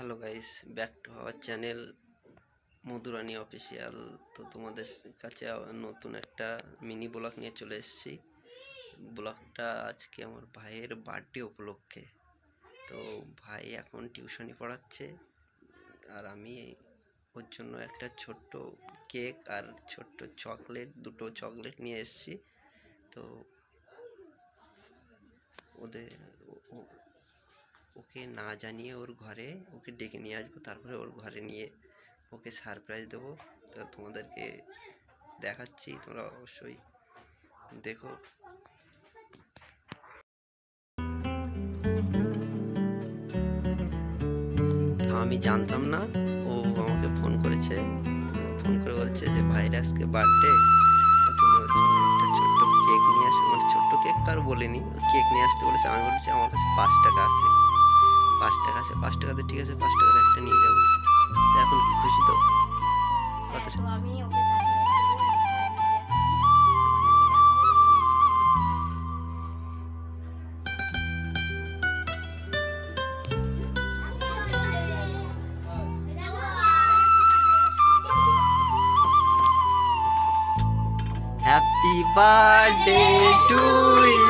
Hello guys back to our channel Madhurani official তো তোমাদের কাছে নতুন একটা মিনি ব্লগ নিয়ে চলে এসেছি। ব্লগটা আজকে আমার ভাইয়ের বার্থডে উপলক্ষে। তো ভাই এখন টিউশনি পড়াচ্ছে। আর আমি ওর জন্য একটা ছোট্ট কেক আর ছোট্ট চকলেট দুটো চকলেট নিয়ে এসেছি। তো ওদের ওকে না জানিয়ে ওর ঘরে ওকে ডেকে নিয়ে আসব, তারপরে ওর ঘরে নিয়ে ওকে সারপ্রাইজ দেবো। তো তোমাদেরকে দেখাচ্ছি, তোমরা অবশ্যই দেখো। আমি জানতাম না, ও আমাকে ফোন করেছে। ফোন করে বলছে যে ভাইরাসকে বার্থডে তুমি ছোট্ট কেক নিয়ে আসো মানে ছোট্ট কেক তো আর বলিনি কেক নিয়ে আসতে বলেছে। আমি বলেছি, আমার কাছে পাঁচ টাকা আছে। পাঁচ টাকা আছে পাঁচ টাকাতে ঠিক আছে পাঁচ টাকাতে একটা নিয়ে যাব। তো এখন কি খুশি তো। হ্যাঁ, কতটা তো আমি ওকে সারপ্রাইজ দেবো আমি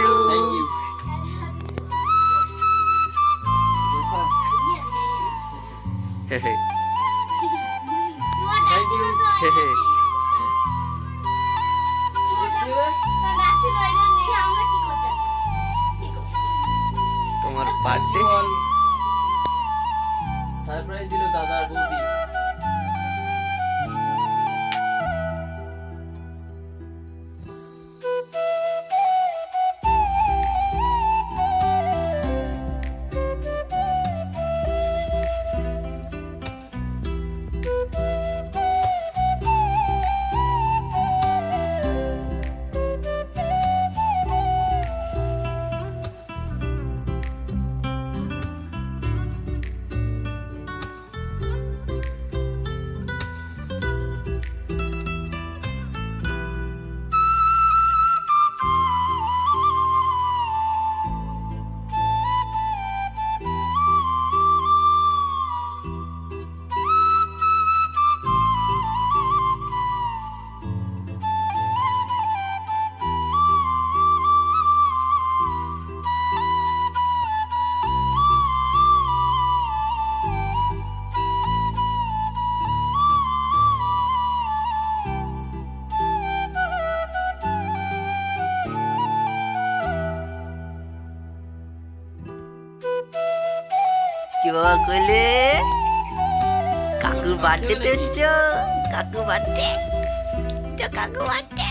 ঘরে হে তোমার বার্থডে সারপ্রাইজ দিল দাদা আর বৌদি। কি বাবা কইলে কাকুর বার্থডে তে এসছো? কাকু বার্থডে? তো কাকু বার্থডে?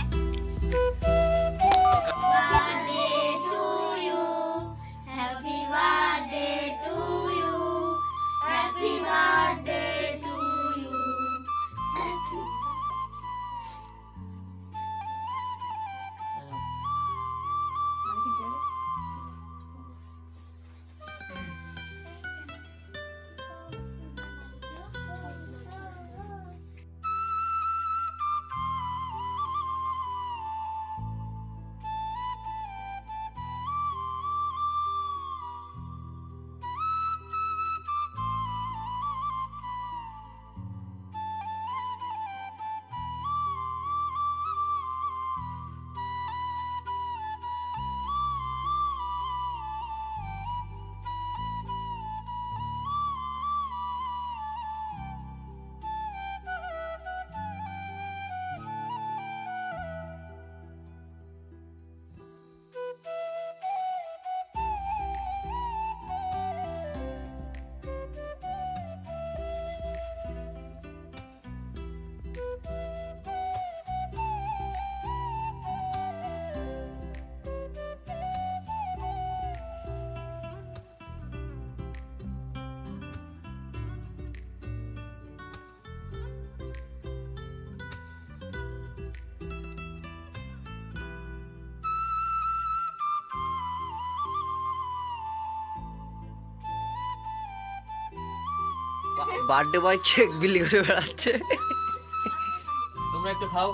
বার্থডে বয় কেক বিলি করে বেড়াচ্ছে। তোমরা একটু খাও।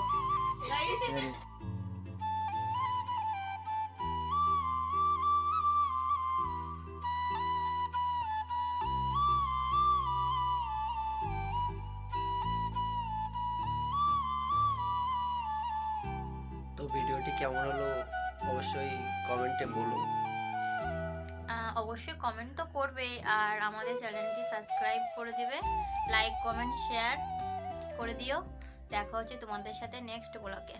তো ভিডিওটি কেমন হলো অবশ্যই কমেন্টে বলুন অবশ্যই কমেন্ট তো করবে আর আমাদের চ্যানেলটি সাবস্ক্রাইব করে দিবে। লাইক কমেন্ট শেয়ার করে দিও। দেখা হচ্ছে তোমাদের সাথে নেক্সট ব্লগে